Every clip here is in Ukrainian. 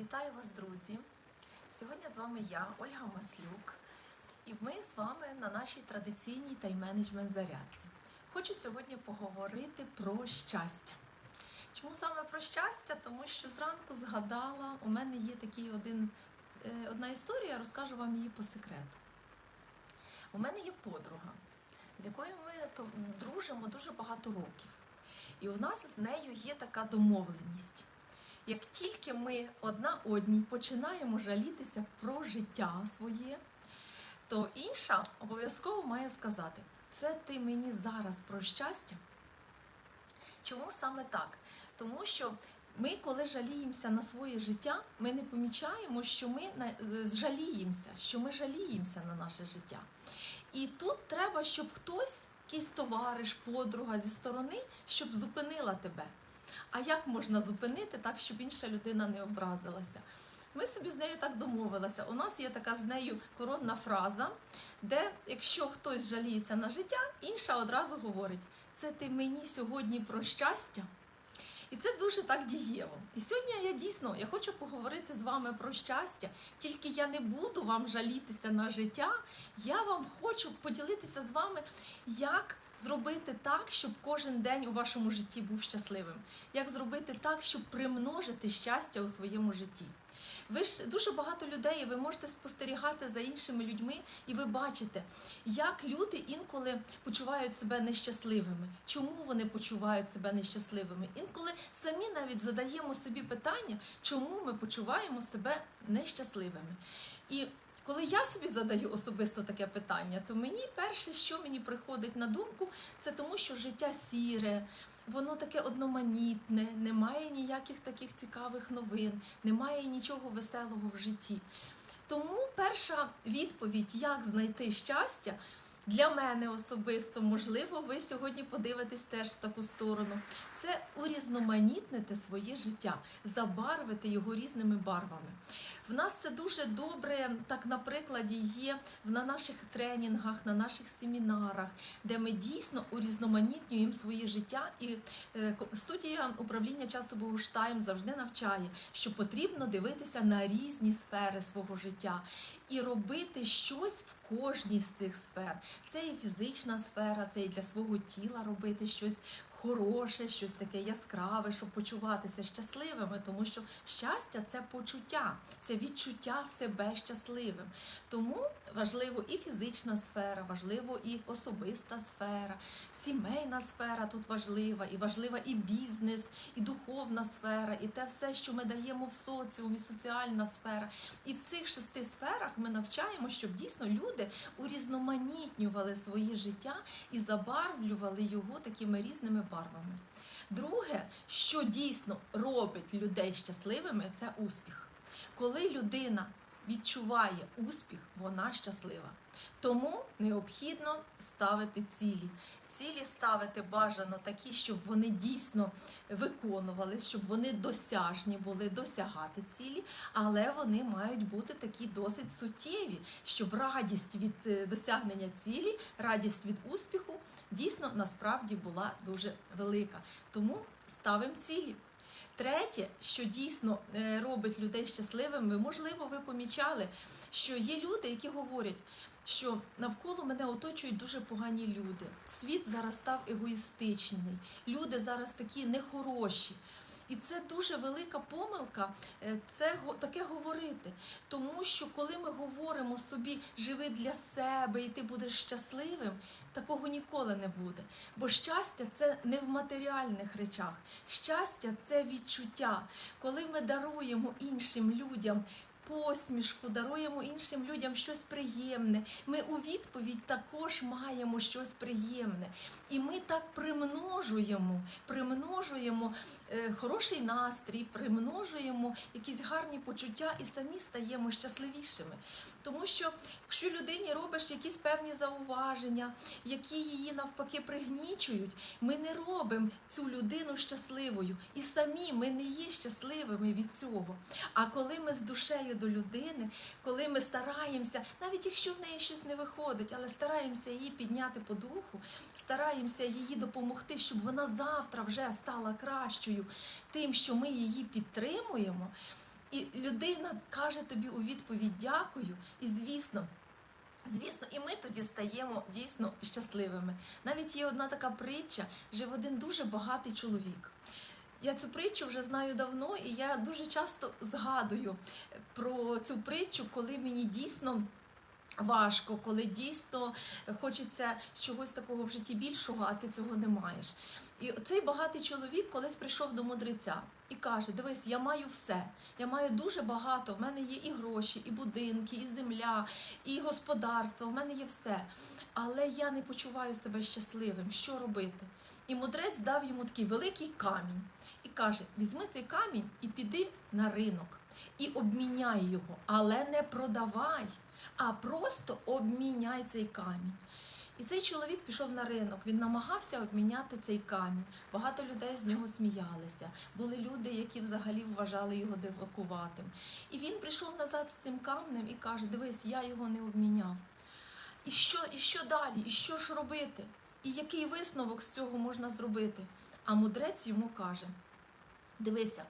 Вітаю вас, друзі! Сьогодні з вами я, Ольга Маслюк, і ми з вами на нашій традиційній тайм-менеджмент зарядці. Хочу сьогодні поговорити про щастя. Чому саме про щастя? Тому що зранку згадала, у мене є такий один, е, одна історія, розкажу вам її по секрету. У мене є подруга, з якою ми дружимо дуже багато років. І у нас з нею є така домовленість. Як тільки ми одна одній починаємо жалітися про життя своє, то інша обов'язково має сказати: це ти мені зараз про щастя. Чому саме так? Тому що ми, коли жаліємося на своє життя, ми не помічаємо, що ми е, жаліємося, що ми жаліємося на наше життя. І тут треба, щоб хтось, якийсь товариш, подруга зі сторони, щоб зупинила тебе. А як можна зупинити так, щоб інша людина не образилася? Ми собі з нею так домовилися. У нас є така з нею коронна фраза, де якщо хтось жаліється на життя, інша одразу говорить: це ти мені сьогодні про щастя. І це дуже так дієво. І сьогодні я дійсно я хочу поговорити з вами про щастя, тільки я не буду вам жалітися на життя. Я вам хочу поділитися з вами, як зробити так, щоб кожен день у вашому житті був щасливим. Як зробити так, щоб примножити щастя у своєму житті. Ви ж дуже багато людей, ви можете спостерігати за іншими людьми, і ви бачите, як люди інколи почувають себе нещасливими. Чому вони почувають себе нещасливими? Інколи самі навіть задаємо собі питання, чому ми почуваємо себе нещасливими. І коли я собі задаю особисто таке питання, то мені перше, що мені приходить на думку, це тому, що життя сіре, воно таке одноманітне, немає ніяких таких цікавих новин, немає нічого веселого в житті. Тому перша відповідь, як знайти щастя, для мене особисто, можливо, ви сьогодні подивитесь теж в таку сторону. Це урізноманітнити своє життя, забарвити його різними барвами. В нас це дуже добре, так на прикладі є на наших тренінгах, на наших семінарах, де ми дійсно урізноманітнюємо своє життя. І е, студія управління часу Богуштайм завжди навчає, що потрібно дивитися на різні сфери свого життя і робити щось в кожній з цих сфер. Це і фізична сфера, це і для свого тіла робити щось хороше, щось таке яскраве, щоб почуватися щасливими, тому що щастя це почуття, це відчуття себе щасливим. Тому важливо і фізична сфера, важливо і особиста сфера, сімейна сфера тут важлива, і важлива і бізнес, і духовна сфера, і те все, що ми даємо в соціумі, соціальна сфера. І в цих шести сферах ми навчаємо, щоб дійсно люди урізноманітнювали своє життя і забарвлювали його такими різними барвами. Друге, що дійсно робить людей щасливими, це успіх. Коли людина відчуває успіх, вона щаслива. Тому необхідно ставити цілі. Цілі ставити бажано такі, щоб вони дійсно виконувались, щоб вони досяжні були досягати цілі, але вони мають бути такі досить суттєві, щоб радість від е, досягнення цілі, радість від успіху дійсно насправді була дуже велика. Тому ставимо цілі. Третє, що дійсно е, робить людей щасливими, можливо, ви помічали, що є люди, які говорять, що навколо мене оточують дуже погані люди. Світ зараз став егоїстичний, люди зараз такі нехороші. І це дуже велика помилка, е, це таке говорити. Тому що коли ми говоримо собі живи для себе і ти будеш щасливим, такого ніколи не буде. Бо щастя це не в матеріальних речах. Щастя це відчуття. Коли ми даруємо іншим людям. Посмішку даруємо іншим людям щось приємне. Ми у відповідь також маємо щось приємне. І ми так примножуємо, примножуємо е, хороший настрій, примножуємо якісь гарні почуття і самі стаємо щасливішими. Тому що якщо людині робиш якісь певні зауваження, які її навпаки пригнічують, ми не робимо цю людину щасливою, і самі ми не є щасливими від цього. А коли ми з душею до людини, коли ми стараємося, навіть якщо в неї щось не виходить, але стараємося її підняти по духу, стараємося їй допомогти, щоб вона завтра вже стала кращою, тим, що ми її підтримуємо. І людина каже тобі у відповідь дякую, і звісно. Звісно, і ми тоді стаємо дійсно щасливими. Навіть є одна така притча, жив один дуже багатий чоловік. Я цю притчу вже знаю давно, і я дуже часто згадую про цю притчу, коли мені дійсно важко, коли дійсно хочеться чогось такого в житті більшого, а ти цього не маєш. І цей багатий чоловік колись прийшов до мудреця і каже: Дивись, я маю все. Я маю дуже багато. В мене є і гроші, і будинки, і земля, і господарство. В мене є все. Але я не почуваю себе щасливим. Що робити? І мудрець дав йому такий великий камінь і каже: візьми цей камінь і піди на ринок і обміняй його, але не продавай, а просто обміняй цей камінь. І цей чоловік пішов на ринок, він намагався обміняти цей камінь. Багато людей з нього сміялися. Були люди, які взагалі вважали його дивакуватим. І він прийшов назад з цим камнем і каже: Дивись, я його не обміняв. І що, і що далі? І що ж робити? І який висновок з цього можна зробити? А мудрець йому каже: Дивися,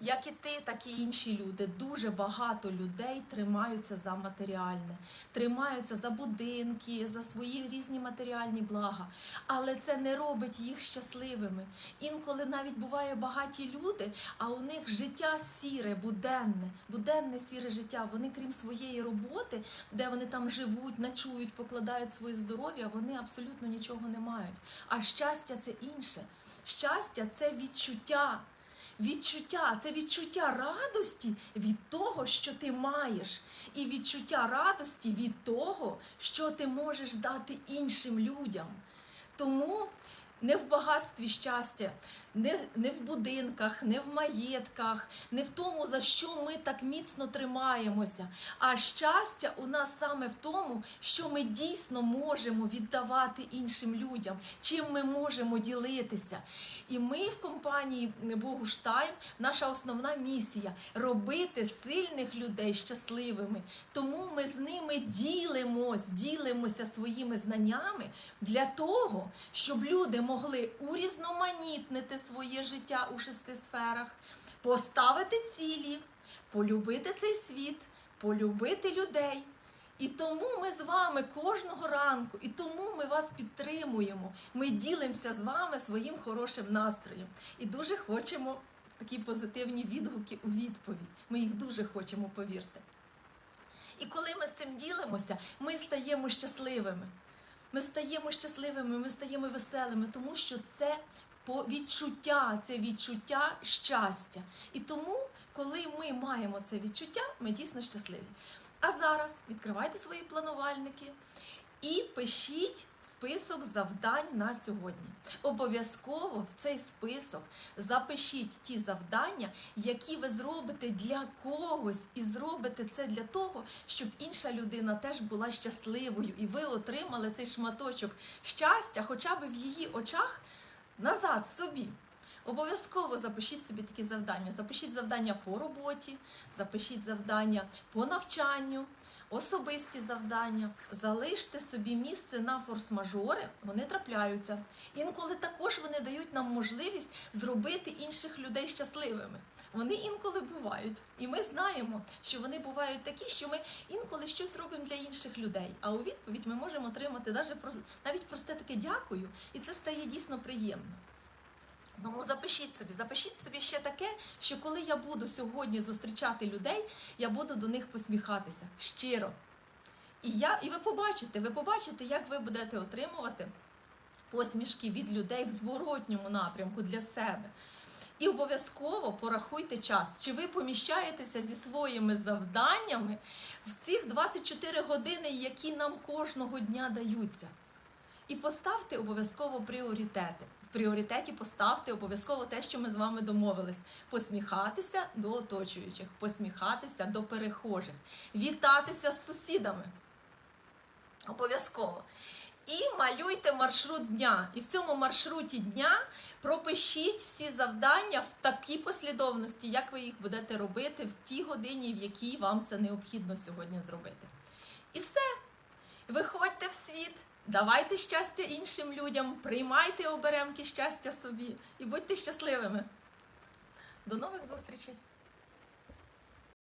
як і ти, так і інші люди, дуже багато людей тримаються за матеріальне, тримаються за будинки, за свої різні матеріальні блага. Але це не робить їх щасливими. Інколи навіть буває багаті люди, а у них життя сіре, буденне, буденне сіре життя. Вони, крім своєї роботи, де вони там живуть, ночують, покладають своє здоров'я, вони абсолютно нічого не мають. А щастя це інше. Щастя це відчуття. Відчуття це відчуття радості від того, що ти маєш, і відчуття радості від того, що ти можеш дати іншим людям. Тому не в багатстві щастя, не, не в будинках, не в маєтках, не в тому, за що ми так міцно тримаємося. А щастя у нас саме в тому, що ми дійсно можемо віддавати іншим людям, чим ми можемо ділитися. І ми в компанії Богуштайм, наша основна місія робити сильних людей щасливими. Тому ми з ними ділимось, ділимося своїми знаннями для того, щоб люди могли урізноманітнити своє життя у шести сферах, поставити цілі, полюбити цей світ, полюбити людей. І тому ми з вами кожного ранку, і тому ми вас підтримуємо. Ми ділимося з вами своїм хорошим настроєм. І дуже хочемо такі позитивні відгуки у відповідь. Ми їх дуже хочемо, повірте. І коли ми з цим ділимося, ми стаємо щасливими. Ми стаємо щасливими, ми стаємо веселими, тому що це по відчуття, це відчуття щастя. І тому, коли ми маємо це відчуття, ми дійсно щасливі. А зараз відкривайте свої планувальники і пишіть список завдань на сьогодні. Обов'язково в цей список запишіть ті завдання, які ви зробите для когось, і зробите це для того, щоб інша людина теж була щасливою, і ви отримали цей шматочок щастя, хоча б в її очах назад собі. Обов'язково запишіть собі такі завдання. Запишіть завдання по роботі, запишіть завдання по навчанню, особисті завдання. Залиште собі місце на форс-мажори, вони трапляються. Інколи також вони дають нам можливість зробити інших людей щасливими. Вони інколи бувають, і ми знаємо, що вони бувають такі, що ми інколи щось робимо для інших людей. А у відповідь ми можемо отримати навіть просте таке дякую, і це стає дійсно приємно. Тому запишіть собі, запишіть собі ще таке, що коли я буду сьогодні зустрічати людей, я буду до них посміхатися щиро. І я, і ви побачите, ви побачите, як ви будете отримувати посмішки від людей в зворотньому напрямку для себе. І обов'язково порахуйте час, чи ви поміщаєтеся зі своїми завданнями в цих 24 години, які нам кожного дня даються. І поставте обов'язково пріоритети. В пріоритеті поставте обов'язково те, що ми з вами домовились: посміхатися до оточуючих, посміхатися до перехожих, вітатися з сусідами. Обов'язково. І малюйте маршрут дня. І в цьому маршруті дня пропишіть всі завдання в такій послідовності, як ви їх будете робити в тій годині, в якій вам це необхідно сьогодні зробити. І все. Виходьте в світ. Давайте щастя іншим людям, приймайте оберемки щастя собі і будьте щасливими. До нових зустрічей!